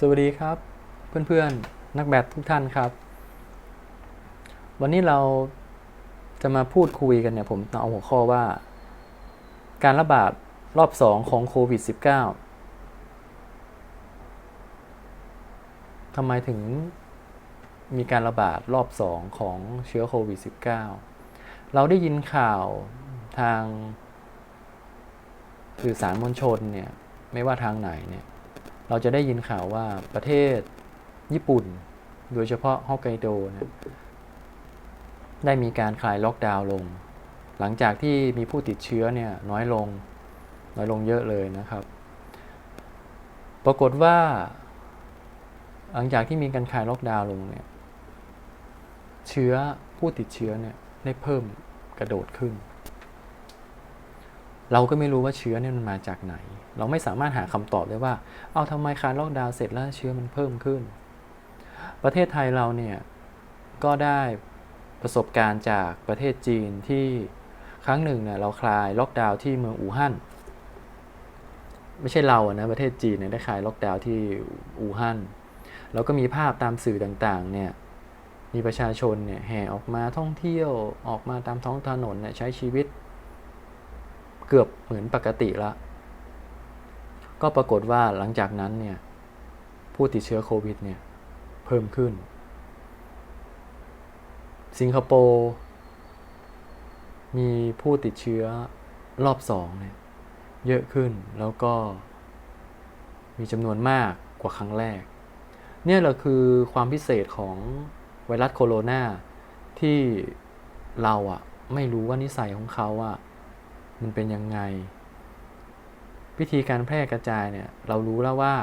สวัสดีครับ เพื่อนๆนักแบดทุกท่านครับ วันนี้เราจะมาพูดคุยกันเนี่ย ผมเอาหัวข้อว่า การระบาดรอบ 2 ของโควิด -19 ทำไมถึงมีการระบาดรอบ 2 ของเชื้อโควิด -19 เราได้ยินข่าวทางสื่อสารมวลชนเนี่ย ไม่ว่าทางไหนเนี่ย เราจะได้ยินข่าวว่าประเทศญี่ปุ่น โดยเฉพาะฮอกไกโดนี่ยได้มีการคลายล็อกดาวน์ลง หลังจากที่มีผู้ติดเชื้อเนี่ยน้อยลง น้อยลงเยอะเลยนะครับ ปรากฏว่า หลังจากที่มีการคลายล็อกดาวน์ลงเนี่ยเชื้อผู้ติดเชื้อเนี่ยได้เพิ่มกระโดดขึ้น เราก็ไม่รู้ว่าเชื้อเนี่ยมันมาจากไหน เราไม่สามารถหาคำตอบได้ว่า เอาทำไมคลายล็อกดาวน์เสร็จแล้วเชื้อมันเพิ่มขึ้น ประเทศไทยเราเนี่ยก็ได้ประสบการณ์จากประเทศจีนที่ครั้งหนึ่งเนี่ยเราคลายล็อกดาวน์ที่เมืองอู่ฮั่นไม่ใช่เราอะนะประเทศจีนเนี่ยได้คลายล็อกดาวน์ที่อู่ฮั่นแล้วก็มีภาพตามสื่อต่างๆเนี่ยมีประชาชนเนี่ยแห่ออกมาท่องเที่ยวออกมาตามท้องถนนเนี่ยใช้ชีวิต เกือบเหมือนปกติละ ก็ปรากฏว่าหลังจากนั้นเนี่ยผู้ติดเชื้อโควิดเนี่ยเพิ่มขึ้น สิงคโปร์มีผู้ติดเชื้อรอบสองเนี่ยเยอะขึ้นแล้วก็มีจำนวนมากกว่าครั้งแรก เนี่ยแหละคือความพิเศษของไวรัสโคโรนาที่เราอะไม่รู้ว่านิสัยของเขาอะ มันเป็นยังไง วิธีการแพร่กระจายเนี่ยเรารู้แล้วว่า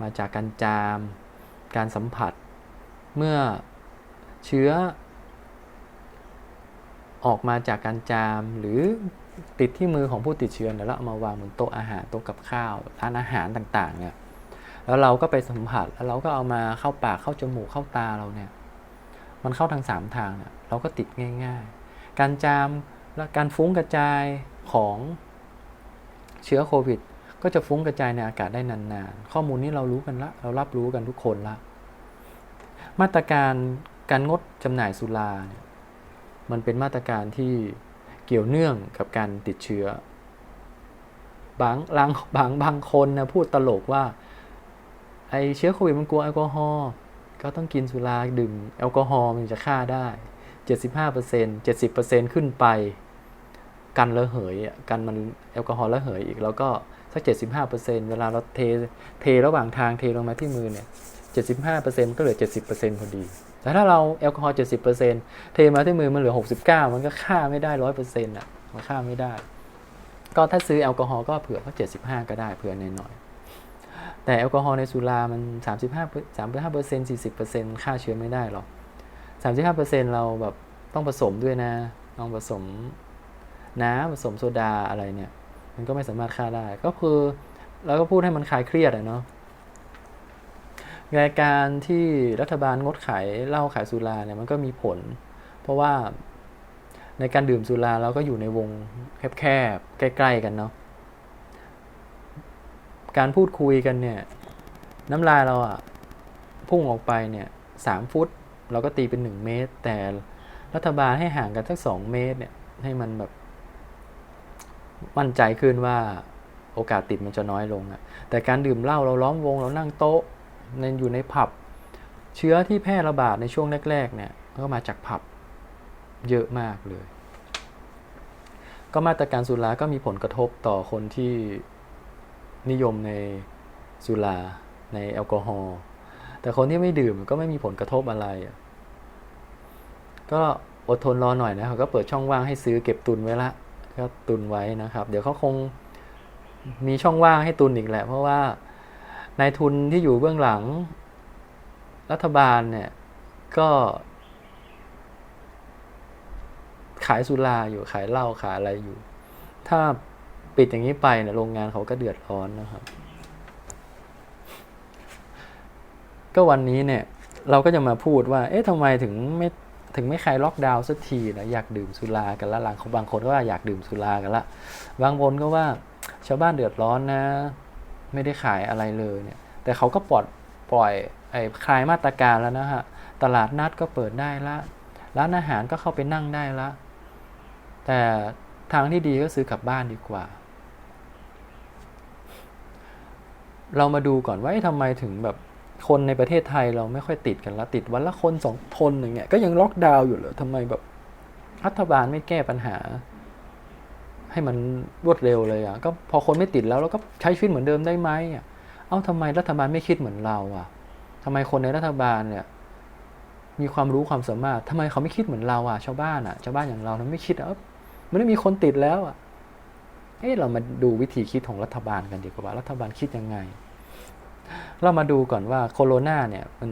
มาจากการจาม การสัมผัส เมื่อเชื้อ ออกมาจากการจามหรือติดที่มือของผู้ติดเชื้อแล้วเอามาวางบนโต๊ะอาหารโต๊ะกับข้าวร้านอาหารต่างๆเนี่ยแล้วเราก็ไปสัมผัสแล้วเราก็เอามาเข้าปากเข้าจมูกเข้าตาเราเนี่ยมันเข้าทางสามทางเนี่ยเราก็ติดง่าย ๆ การจามและการฟุ้งกระจาย ของเชื้อโควิด ก็จะฟุ้งกระจายในอากาศได้นานๆ ข้อมูลนี้เรารู้กันละ เรารับรู้กันทุกคนละ มาตรการการงดจำหน่ายสุราเนี่ยมันเป็นมาตรการที่เกี่ยวเนื่องกับการติดเชื้อ บางบางบางบางคนนะพูดตลกว่า ไอเชื้อโควิดมันกลัวแอลกอฮอล์ก็ต้องกินสุราดื่มแอลกอฮอล์มันจะฆ่าได้ 75% 70%ขึ้นไป กันระเหยอะกันมันแอลกอฮอล์ระเหยอีก แล้วก็สัก 75%เวลาเราเทเทระหว่างทางเทลงมาที่มือเนี่ย 75%ก็เหลือ 70%พอดี แต่ถ้าเราแอลกอฮอล์70%เทมาที่มือมันเหลือ 69 มันก็ฆ่าไม่ได้ 100%อะมันฆ่าไม่ได้ ก็ถ้าซื้อแอลกอฮอล์ก็เผื่อสัก75 ก็ได้เผื่อหน่อยๆแต่แอลกอฮอล์ในสุรามัน 35 35% 40%ฆ่าเชื้อไม่ได้หรอก 35%เราแบบต้องผสมด้วยนะต้องผสม น้ำผสมโซดาอะไรเนี่ย มันก็ไม่สามารถฆ่าได้ ก็คือเราก็พูดให้มันคลายเครียดอะเนาะรายการที่รัฐบาลงดขายเหล้าขายสุราเนี่ยมันก็มีผล เพราะว่าในการดื่มสุราเราก็อยู่ในวงแคบๆใกล้ๆกันเนาะการพูดคุยกันเนี่ย น้ำลายเราอะพุ่งออกไปเนี่ยสามฟุต เราก็ตีเป็นหนึ่งเมตร แต่รัฐบาลให้ห่างกันสักสองเมตรเนี่ยให้มันแบบ มั่นใจขึ้นว่าโอกาสติดมันจะน้อยลงอะแต่การดื่มเหล้าเราล้อมวงเรานั่งโต๊ะในอยู่ในผับ เชื้อที่แพร่ระบาดในช่วงแรก ๆ เนี่ยก็มาจากผับเยอะมากเลย ก็มาตรการสุราก็มีผลกระทบต่อคนที่นิยมในสุราในแอลกอฮอล์แต่คนที่ไม่ดื่มก็ไม่มีผลกระทบอะไร ก็อดทนรอหน่อยนะเขาก็เปิดช่องว่างให้ซื้อเก็บตุนไว้ละ ก็ตุนไว้นะครับ เดี๋ยวเขาคงมีช่องว่างให้ตุนอีกแหละ เพราะว่านายทุนที่อยู่เบื้องหลัง รัฐบาลเนี่ยก็ ขายสุราอยู่ขายเหล้าขายอะไรอยู่ ถ้าปิดอย่างนี้ไปเนี่ยโรงงานเขาก็เดือดร้อนนะครับ ก็วันนี้เนี่ย เราก็จะมาพูดว่า เอ๊ะทำไมถึงไม่ ถึงไม่ใครล็อกดาวน์สักทีนะอยากดื่มสุรากันละหลังของบางคนก็ว่าอยากดื่มสุรากันละบางคนก็ว่าชาวบ้านเดือดร้อนนะ ไม่ได้ขายอะไรเลยเนี่ยแต่เขาก็ปลอดปล่อยไอ้คลายมาตรการแล้วนะฮะตลาดนัดก็เปิดได้ละ ร้านอาหารก็เข้าไปนั่งได้ละ แต่ทางที่ดีก็ซื้อกลับบ้านดีกว่า เรามาดูก่อนว่าทำไมถึงแบบ คนในประเทศไทยเราไม่ค่อยติดกันละติดวันละคนสองคนอย่างเงี้ยก็ยังล็อกดาวน์อยู่เหรอทำไมแบบรัฐบาลไม่แก้ปัญหา ให้มันรวดเร็วเลยอะก็พอคนไม่ติดแล้วเราก็ใช้ชีวิตเหมือนเดิมได้ไหมอะเอ้าทำไมรัฐบาลไม่คิดเหมือนเราอะทำไมคนในรัฐบาลเนี่ย มีความรู้ความสามารถทำไมเขาไม่คิดเหมือนเราอะชาวบ้านอะชาวบ้านอย่างเราทำไมไม่คิดอะเอ้ามันไม่มีคนติดแล้วอะเอ้เรามาดูวิธีคิดของรัฐบาลกันดีกว่ารัฐบาลคิดยังไง เรามาดูก่อนว่าโคโรนาเนี่ยมัน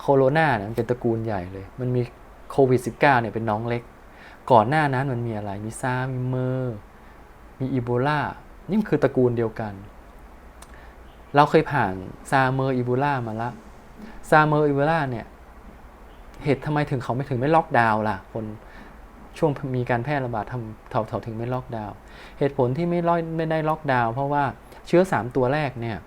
โคโรนาเนี่ยมันเป็นตระกูลใหญ่เลย มันมีโควิด -19 เนี่ยเป็นน้องเล็ก ก่อนหน้านั้นมันมีอะไร มีซามีเมอร์ มีอีโบลานี่มันคือตระกูลเดียวกัน เราเคยผ่านซาเมอร์อีโบลามาละ ซาเมอร์อีโบลาเนี่ย เหตุทำไมถึงเขาไม่ถึงไม่ล็อกดาวน์ล่ะ คนช่วงมีการแพร่ระบาดทำเขาถึงไม่ล็อกดาวน์ เหตุผลที่ไม่ล็อกไม่ได้ล็อกดาวน์เพราะว่าเชื้อสามตัวแรกเนี่ย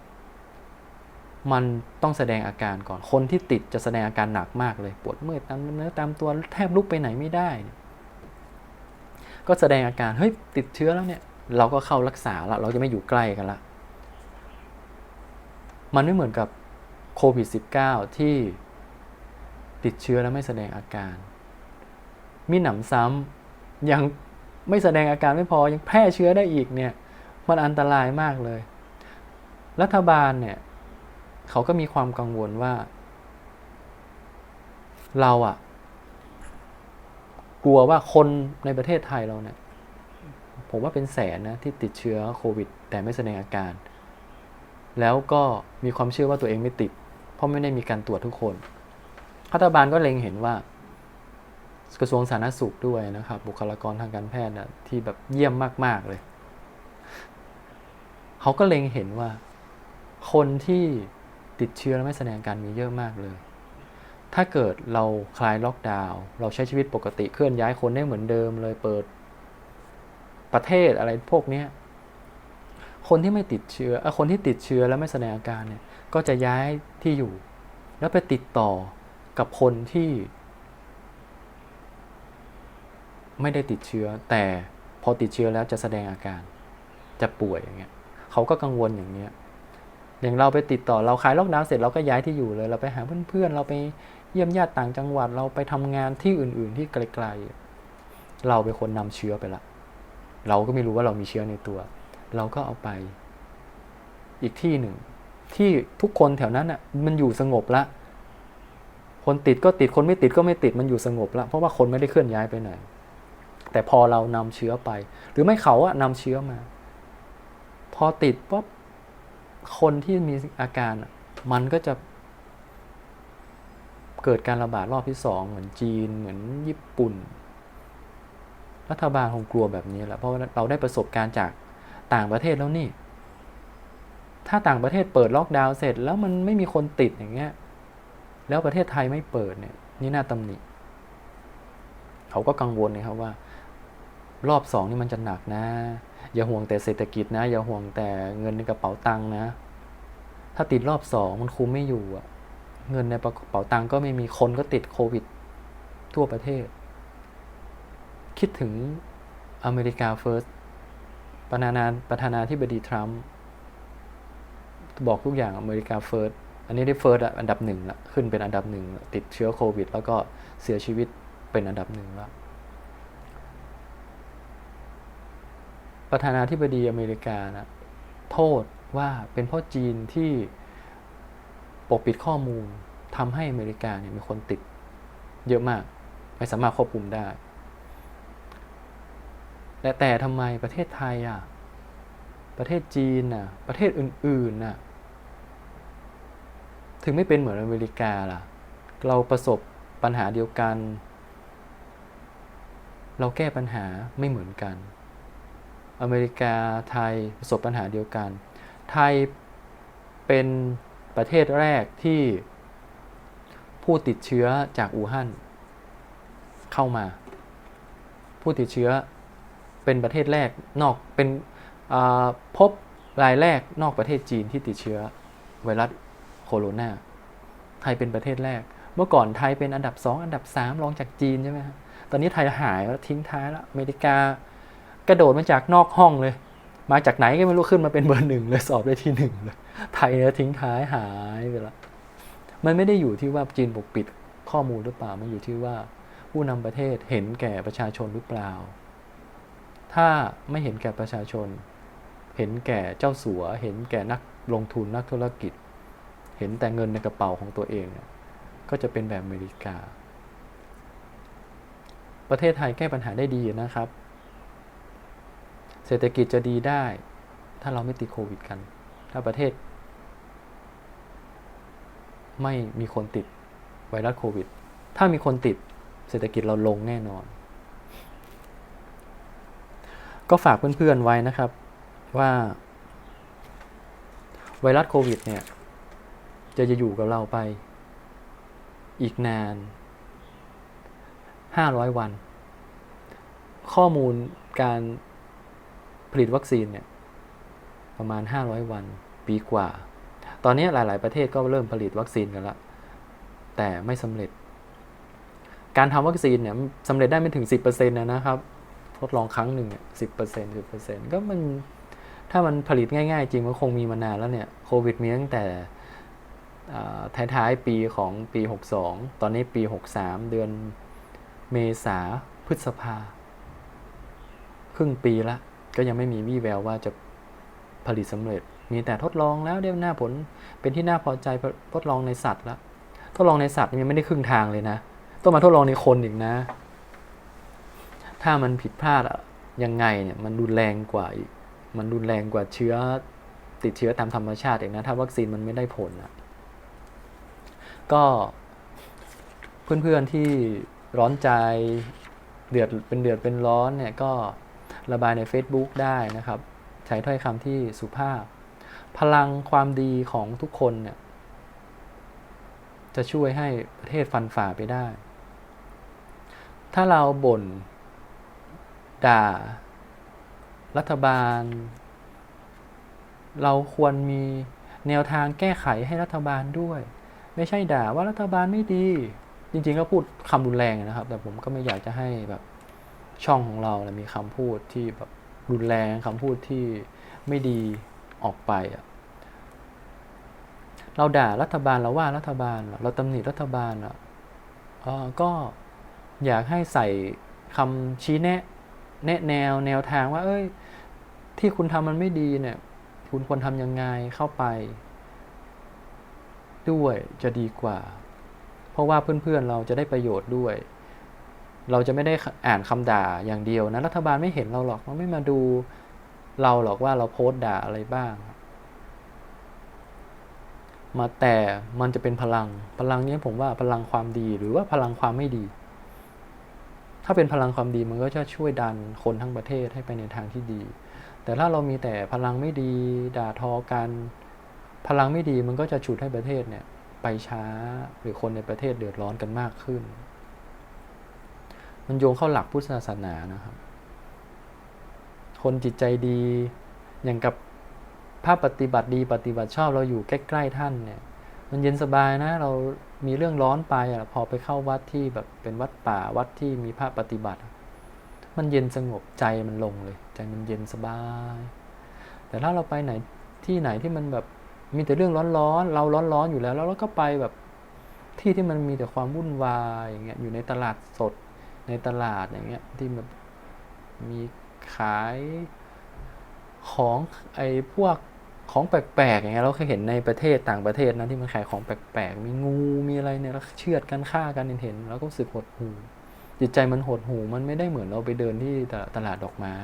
มันต้องแสดงอาการก่อน คนที่ติดจะแสดงอาการหนักมากเลย ปวดเมื่อยตามเนื้อตามตัวแทบลุกไปไหนไม่ได้ ก็แสดงอาการ เฮ้ย ติดเชื้อแล้วเนี่ย เราก็เข้ารักษาละ เราจะไม่อยู่ใกล้กันละ มันไม่เหมือนกับโควิด -19 ที่ติดเชื้อแล้วไม่แสดงอาการ มีหนำซ้ำยังไม่แสดงอาการไม่พอยังแพร่เชื้อได้อีกเนี่ย มันอันตรายมากเลย รัฐบาลเนี่ย เขาก็มีความกังวลว่า เราอะกลัวว่าคนในประเทศไทยเราเนี่ย ผมว่าเป็นแสนนะที่ติดเชื้อโควิด แต่ไม่แสดงอาการ แล้วก็มีความเชื่อว่าตัวเองไม่ติด เพราะไม่ได้มีการตรวจทุกคนรัฐบาลก็เล็งเห็นว่ากระทรวงสาธารณสุขด้วยนะครับ บุคลากรทางการแพทย์นะที่แบบเยี่ยมมาก ๆ เลย เขาก็เล็งเห็นว่า คนที่ ติดเชื้อแล้วไม่แสดงอาการมีเยอะมากเลย ถ้าเกิดเราคลายล็อกดาวน์เราใช้ชีวิตปกติเคลื่อนย้ายคนได้เหมือนเดิมเลยเปิดประเทศอะไรพวกนี้คนที่ไม่ติดเชื้อเอ่อคนที่ติดเชื้อแล้วไม่แสดงอาการเนี่ย ก็จะย้ายที่อยู่ แล้วไปติดต่อกับคนที่ ไม่ได้ติดเชื้อ แต่พอติดเชื้อแล้วจะแสดงอาการ จะป่วยอย่างเงี้ย เขาก็กังวลอย่างเงี้ย อย่างเราไปติดต่อเราคลายล็อกดาวน์เสร็จเราก็ย้ายที่อยู่เลย เราไปหาเพื่อนๆเราไปเยี่ยมญาติต่างจังหวัดเราไปทำงานที่อื่น ๆ ที่ไกลๆเราเป็นคนนำเชื้อไปละ เราก็ไม่รู้ว่าเรามีเชื้อในตัว เราก็เอาไป อีกที่หนึ่ง ที่ทุกคนแถวนั้นอะ มันอยู่สงบละคนติดก็ติดคนไม่ติดก็ไม่ติดมันอยู่สงบละเพราะว่าคนไม่ได้เคลื่อนย้ายไปไหน แต่พอเรานำเชื้อไป หรือไม่เขาอะนำเชื้อมา พอติดปุ๊บ คนที่มีอาการมันก็จะเกิดการระบาดรอบที่สองเหมือนจีนเหมือนญี่ปุ่น รัฐบาลคงกลัวแบบนี้แหละเพราะเราได้ประสบการณ์จากต่างประเทศแล้วนี่ ถ้าต่างประเทศเปิดล็อกดาวน์เสร็จแล้วมันไม่มีคนติดอย่างเงี้ยแล้วประเทศไทยไม่เปิดเนี่ยนี่น่าตำหนิเขาก็กังวลนะครับว่า รอบสองนี่มันจะหนักนะ อย่าห่วงแต่เศรษฐกิจนะ อย่าห่วงแต่เงินในกระเป๋าตังค์นะ ถ้าติดรอบสองมันคุมไม่อยู่อะเงินในกระเป๋าตังค์ก็ไม่มีคนก็ติดโควิด ทั่วประเทศ คิดถึงอเมริกาเฟิร์สประธานาประธานาธิบดีทรัมป์บอกทุกอย่างอเมริกาเฟิร์สอันนี้ได้เฟิร์สอันดับหนึ่งละขึ้นเป็นอันดับหนึ่งติดเชื้อโควิด แล้วก็เสียชีวิตเป็นอันดับหนึ่งละ ประธานาธิบดีอเมริกานะโทษว่าเป็นเพราะจีนที่ปกปิดข้อมูลทำให้อเมริกาเนี่ยมีคนติดเยอะมาก ไม่สามารถควบคุมได้ แต่แต่ทำไมประเทศไทยอะประเทศจีนน่ะประเทศอื่นๆน่ะถึงไม่เป็นเหมือนอเมริกาล่ะ เราประสบปัญหาเดียวกัน เราแก้ปัญหาไม่เหมือนกัน อเมริกาไทยประสบปัญหาเดียวกัน ไทยเป็นประเทศแรกที่ผู้ติดเชื้อจากอู่ฮั่นเข้ามา ผู้ติดเชื้อเป็นประเทศแรกนอกเป็นพบรายแรกนอกประเทศจีนที่ติดเชื้อไวรัสโคโรนาไทยเป็นประเทศแรก เมื่อก่อนไทยเป็นอันดับ 2 อันดับ 3 รองจากจีนใช่ไหมฮะตอนนี้ไทยหายแล้วทิ้งท้ายแล้วอเมริกา กระโดดมาจากนอกห้องเลย มาจากไหนก็ไม่รู้ขึ้นมาเป็นเบอร์หนึ่งเลยสอบได้ที่หนึ่งเลยไทยเนี่ยทิ้งท้ายหายไปละมันไม่ได้อยู่ที่ว่าจีนปกปิดข้อมูลหรือเปล่ามันอยู่ที่ว่า ผู้นำประเทศเห็นแก่ประชาชนหรือเปล่า ถ้าไม่เห็นแก่ประชาชน เห็นแก่เจ้าสัว เห็นแก่นักลงทุนนักธุรกิจ เห็นแต่เงินในกระเป๋าของตัวเองเนี่ยก็จะเป็นแบบอเมริกา ประเทศไทยแก้ปัญหาได้ดีนะครับ เศรษฐกิจจะดีได้ ถ้าเราไม่ติดโควิดกัน ถ้าประเทศ ไม่มีคนติดไวรัสโควิด ถ้ามีคนติดเศรษฐกิจเราลงแน่นอน ก็ฝากเพื่อนๆไว้นะครับว่า ไวรัสโควิดเนี่ย จะจะอยู่กับเราไป อีกนาน 500 วัน ข้อมูลการ ผลิตวัคซีนเนี่ยประมาณ 500 วันปีกว่า ตอนนี้หลาย ๆ ประเทศก็เริ่มผลิตวัคซีนกันล้วแต่ไม่สำเร็จ การทำวัคซีนเนี่ยสำเร็จได้ไม่ถึง 10%นะนะครับ ทดลองครั้งหนึ่งเนี่ยสิบเปอร์เซ็นต์สิบเปอร์เซ็นต์ก็มันถ้ามันผลิตง่าย ๆ จริงมันคงมีมานานแล้วเนี่ยโควิดมีตั้งแต่ท้าย ๆ ปีของปี 62 ตอนนี้ปี 63 เดือนเมษาพฤษภา ครึ่งปีละ ก็ยังไม่มีวี่แววว่าจะผลิตสำเร็จ มีแต่ทดลองแล้วได้หน้าผล เป็นที่น่าพอใจทดลองในสัตว์แล้ว ทดลองในสัตว์ยังไม่ได้ครึ่งทางเลยนะ ต้องมาทดลองในคนอีกนะ ถ้ามันผิดพลาดอะยังไงเนี่ยมันรุนแรงกว่าอีก มันรุนแรงกว่าเชื้อติดเชื้อตามธรรมชาติเองนะ ถ้าวัคซีนมันไม่ได้ผลอะก็เพื่อนๆที่ร้อนใจเดือดเป็นเดือดเป็นร้อนเนี่ยก็ ระบายใน Facebook ได้นะครับ ใช้ถ้อยคำที่สุภาพ พลังความดีของทุกคนเนี่ยจะช่วยให้ประเทศฟันฝ่าไปได้ ถ้าเราบ่น ด่า รัฐบาล เราควรมีแนวทางแก้ไขให้รัฐบาลด้วย ไม่ใช่ด่าว่ารัฐบาลไม่ดี จริงๆก็พูดคำรุนแรงนะครับ แต่ผมก็ไม่อยากจะให้แบบ ช่องของเรานะมีคำพูดที่แบบรุนแรงคำพูดที่ไม่ดีออกไปอะเราด่ารัฐบาลเราว่ารัฐบาล เราตำหนิรัฐบาลอะก็อยากให้ใส่คำชี้แนะ แนะแนวแนวทางว่า เอ้ย ที่คุณทำมันไม่ดีเนี่ย คุณควรทำยังไงเข้าไป ด้วยจะดีกว่า เพราะว่าเพื่อนๆเราจะได้ประโยชน์ด้วย เราจะไม่ได้อ่านคำด่าอย่างเดียวนะรัฐบาลไม่เห็นเราหรอกมันไม่มาดูเราหรอกว่าเราโพสต์ด่าอะไรบ้าง มาแต่มันจะเป็นพลังพลังนี้ผมว่าพลังความดีหรือว่าพลังความไม่ดี ถ้าเป็นพลังความดีมันก็จะช่วยดันคนทั้งประเทศให้ไปในทางที่ดี แต่ถ้าเรามีแต่พลังไม่ดีด่าทอกันพลังไม่ดีมันก็จะฉุดให้ประเทศเนี่ยไปช้าหรือคนในประเทศเดือดร้อนกันมากขึ้น มันโยงเข้าหลักพุทธศาสนานะครับ คนจิตใจดีอย่างกับภาพปฏิบัติดีปฏิบัติชอบเราอยู่ใกล้ ๆ ท่านเนี่ย มันเย็นสบายนะ เรามีเรื่องร้อนไปอะพอไปเข้าวัดที่แบบเป็นวัดป่าวัดที่มีภาพปฏิบัติ มันเย็นสงบใจมันลงเลย ใจมันเย็นสบาย แต่ถ้าเราไปไหนที่ไหนที่มันแบบมีแต่เรื่องร้อนๆเราร้อนๆอยู่แล้ว แล้วเราก็ไปแบบที่ที่มันมีแต่ความวุ่นวายอย่างเงี้ยอยู่ในตลาดสด ในตลาดอย่างเงี้ยที่แบบมีขายของไอ้พวกของแปลกๆอย่างเงี้ยเราเคยเห็นในประเทศต่างประเทศนะที่มันขายของแปลกๆมีงูมีอะไรเนี่ยแล้วเชือดกันฆ่ากันเห็นแล้วก็รู้สึกหดหูจิตใจมันหดหูมันไม่ได้เหมือนเราไปเดินที่ตลาดดอกไม้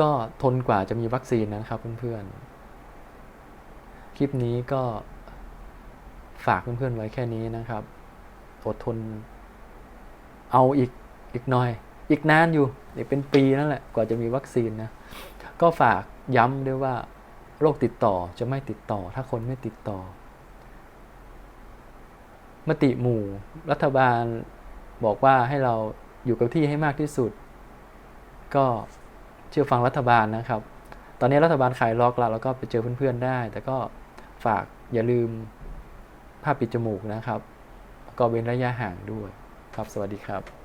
ก็ทนกว่าจะมีวัคซีนนะครับเพื่อนๆ คลิปนี้ก็ฝากเพื่อนๆไว้แค่นี้นะครับ อดทน เอาอีกอีกหน่อย อีกนานอยู่อีกเป็นปีนั่นแหละกว่าจะมีวัคซีนนะก็ฝากย้ำด้วยว่าโรคติดต่อจะไม่ติดต่อ ถ้าคนไม่ติดต่อ มติหมู่รัฐบาลบอกว่าให้เราอยู่กับที่ให้มากที่สุด ก็เชื่อฟังรัฐบาลนะครับ ตอนนี้รัฐบาลขายล็อกแล้วเราก็ไปเจอเพื่อนๆได้ แต่ก็ฝากอย่าลืมผ้าปิดจมูกนะครับ ก็เว้นระยะห่างด้วย ครับ สวัสดีครับ